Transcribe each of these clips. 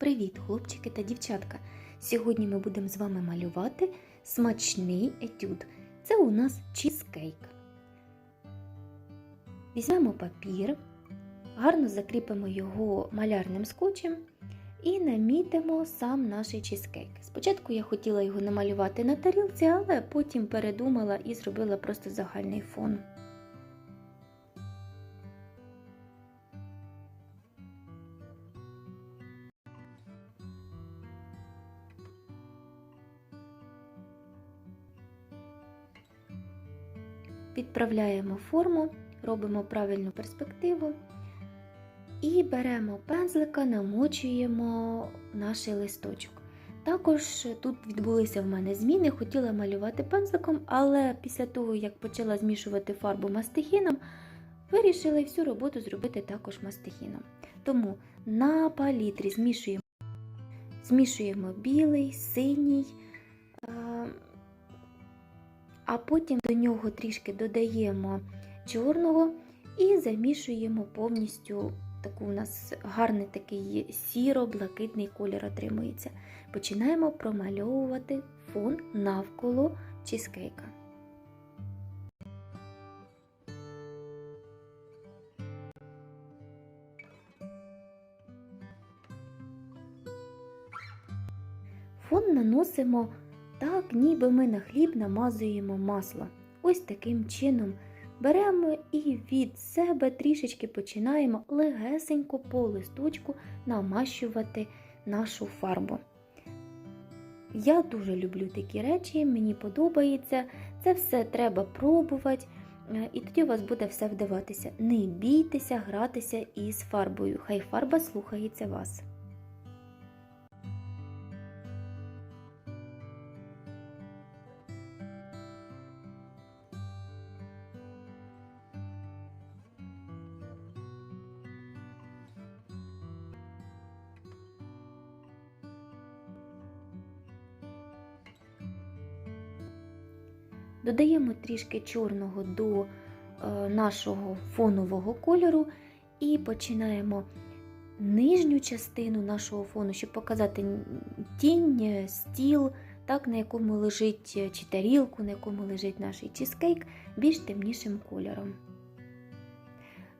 Привіт, хлопчики та дівчатка! Сьогодні ми будемо з вами малювати смачний етюд. Це у нас чізкейк. Візьмемо папір, гарно закріпимо його малярним скотчем і намітимо сам наш чізкейк. Спочатку я хотіла його намалювати на тарілці, але потім передумала і зробила просто загальний фон. Підправляємо форму, робимо правильну перспективу і беремо пензлика, намочуємо наш листочок. Також тут відбулися в мене зміни, хотіла малювати пензликом, але після того, як почала змішувати фарбу мастихіном, вирішила всю роботу зробити також мастихіном. Тому на палітрі змішуємо, змішуємо білий, синій. А потім до нього трішки додаємо чорного і замішуємо повністю таку у нас гарний такий сіро-блакитний колір отримується. Починаємо промальовувати фон навколо чізкейка. Фон наносимо так, ніби ми на хліб намазуємо масло. Ось таким чином беремо і від себе трішечки починаємо легесенько по листочку намащувати нашу фарбу. Я дуже люблю такі речі, мені подобається. Це все треба пробувати, і тоді у вас буде все вдаватися. Не бійтеся гратися із фарбою. Хай фарба слухається вас. Додаємо трішки чорного до е, нашого фонового кольору і починаємо нижню частину нашого фону, щоб показати тінь, стіл, так, на якому лежить чи тарілку, на якому лежить наш чізкейк, більш темнішим кольором.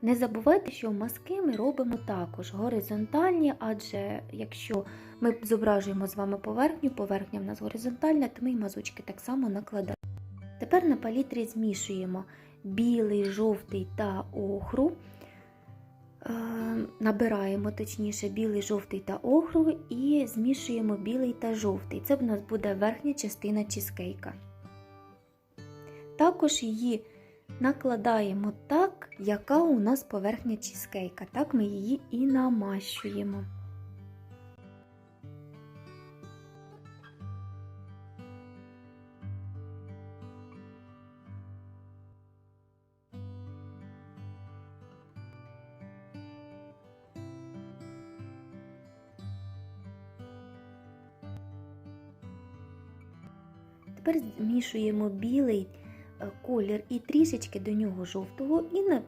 Не забувайте, що маски ми робимо також горизонтальні, адже якщо ми зображуємо з вами поверхню, поверхня в нас горизонтальна, то ми й мазочки так само накладаємо. Тепер на палітрі змішуємо білий, жовтий та охру. Е, набираємо точніше білий, жовтий та охру і змішуємо білий та жовтий. Це в нас буде верхня частина чізкейка. Також її накладаємо так, яка у нас поверхня чізкейка. Так ми її і намащуємо. Тепер змішуємо білий колір і трішечки до нього жовтого і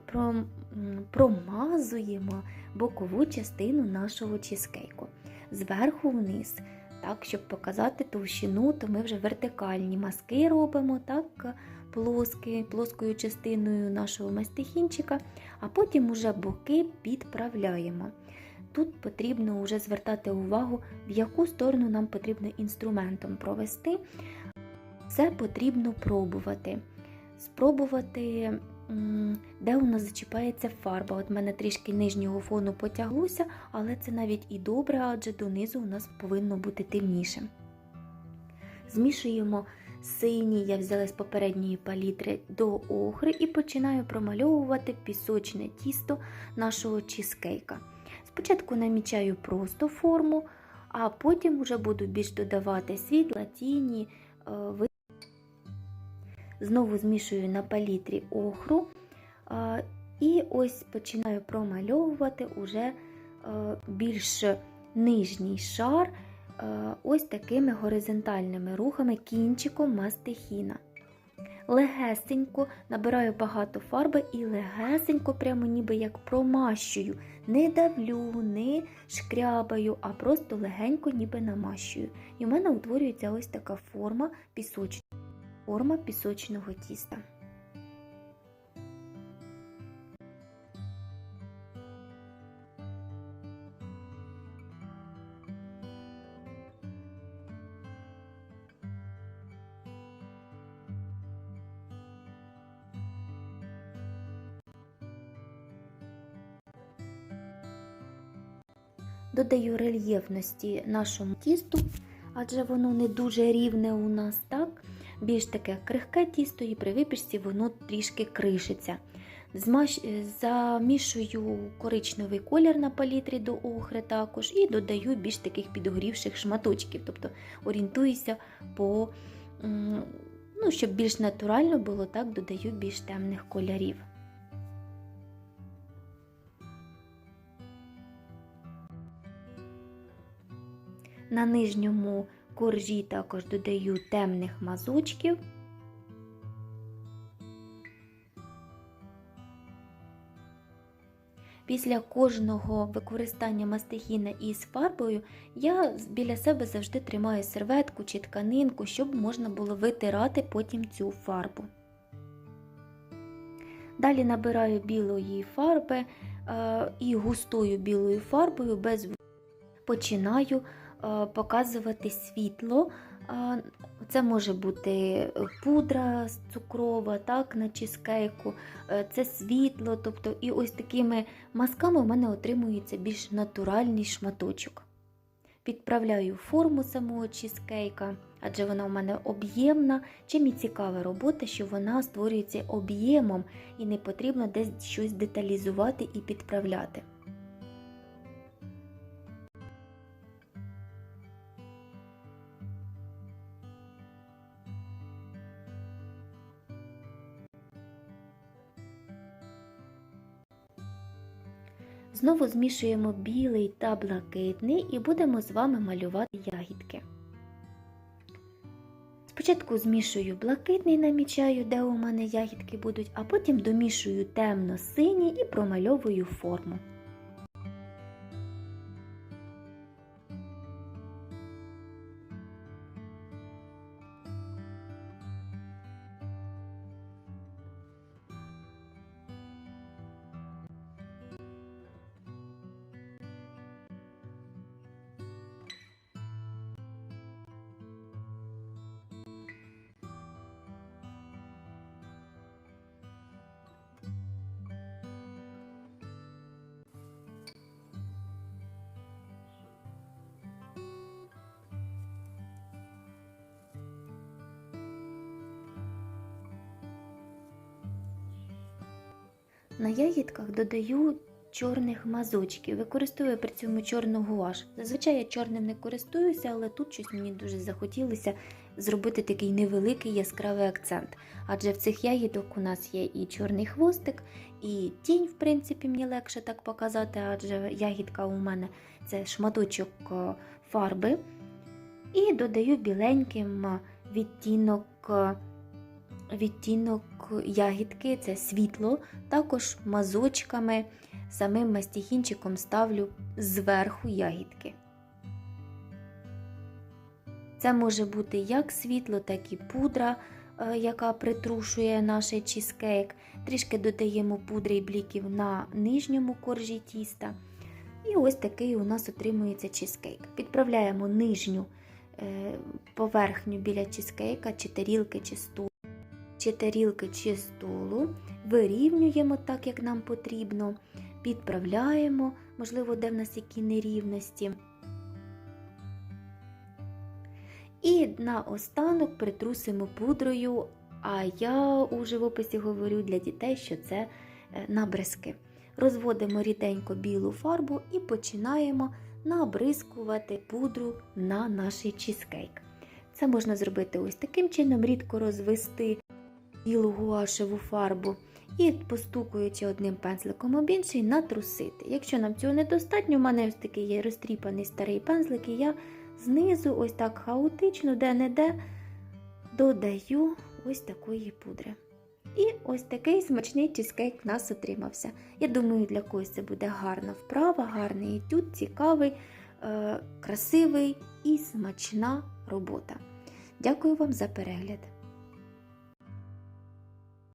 промазуємо бокову частину нашого чізкейку зверху вниз. Так, щоб показати товщину, то ми вже вертикальні маски робимо так, плоски, плоскою частиною нашого мастихінчика, а потім уже боки підправляємо. Тут потрібно вже звертати увагу, в яку сторону нам потрібно інструментом провести. Це потрібно пробувати. Спробувати, де у нас зачіпається фарба. От в мене трішки нижнього фону потяглося, але це навіть і добре, адже донизу у нас повинно бути темніше. Змішуємо синій, я взяла з попередньої палітри до охри і починаю промальовувати пісочне тісто нашого чізкейка. Спочатку намічаю просто форму, а потім вже буду більш додавати світла, тіні. Знову змішую на палітрі охру і ось починаю промальовувати уже більш нижній шар ось такими горизонтальними рухами кінчиком мастихіна. Легесенько набираю багато фарби і легесенько, прямо ніби як промащую не давлю, не шкрябаю, а просто легенько ніби намащую. І в мене утворюється ось така форма пісочна, форма пісочного тіста. Додаю рельєфності нашому тісту, адже воно не дуже рівне у нас, так? Більш таке крихке тісто, і при випічці воно трішки кришиться. Змаш... Замішую коричневий колір на палітрі до охри також і додаю більш таких підгорівших шматочків. Тобто орієнтуюся по, ну, щоб більш натурально було, так додаю більш темних кольорів. На нижньому коржі також додаю темних мазочків. Після кожного використання мастихіна із фарбою я біля себе завжди тримаю серветку чи тканинку, щоб можна було витирати потім цю фарбу. Далі набираю білої фарби е, і густою білою фарбою без починаю показувати світло. Е, Це може бути пудра цукрова, так, на чизкейку, е, це світло. Тобто, і ось такими мазками у мене отримується більш натуральний шматочок. Підправляю форму самого чизкейка, адже вона у мене об'ємна. Чим і цікава робота, що вона створюється об'ємом і не потрібно десь щось деталізувати і підправляти. Знову змішуємо білий та блакитний і будемо з вами малювати ягідки. Спочатку змішую блакитний, намічаю, де у мене ягідки будуть, а потім домішую темно-синій і промальовую форму. На ягідках додаю чорних мазочків. Використовую при цьому чорну гуаш. Зазвичай я чорним не користуюся, але тут щось мені дуже захотілося зробити такий невеликий яскравий акцент. Адже в цих ягідок у нас є і чорний хвостик, і тінь, в принципі, мені легше так показати, адже ягідка у мене це шматочок е, фарби. І додаю біленьким е, відтінок. Відтінок ягідки, це світло, також мазочками, самим мастихінчиком ставлю зверху ягідки. Це може бути як світло, так і пудра, е, яка притрушує наш чізкейк. Трішки додаємо пудри і бліків на нижньому коржі тіста. І ось такий у нас отримується чізкейк. Підправляємо нижню е, поверхню біля чізкейка, чи тарілки, чи стул чи тарілки чи столу, вирівнюємо так, як нам потрібно, підправляємо, можливо, де в нас які нерівності. І наостанок притрусимо пудрою, а я у живописі говорю для дітей, що це е, набризки. Розводимо ріденько білу фарбу і починаємо набризкувати пудру на наш чізкейк. Це можна зробити ось таким чином, рідко розвести білу гуашеву фарбу і, постукуючи одним пензликом об інший, натрусити. Якщо нам цього недостатньо, у мене ось такий є розтріпаний старий пензлик, і я знизу, ось так хаотично, де-не-де, додаю ось такої пудри. І ось такий смачний чизкейк в нас отримався. Я думаю, для когось це буде гарна вправа, гарний етюд, цікавий, е, красивий і смачна робота. Дякую вам за перегляд!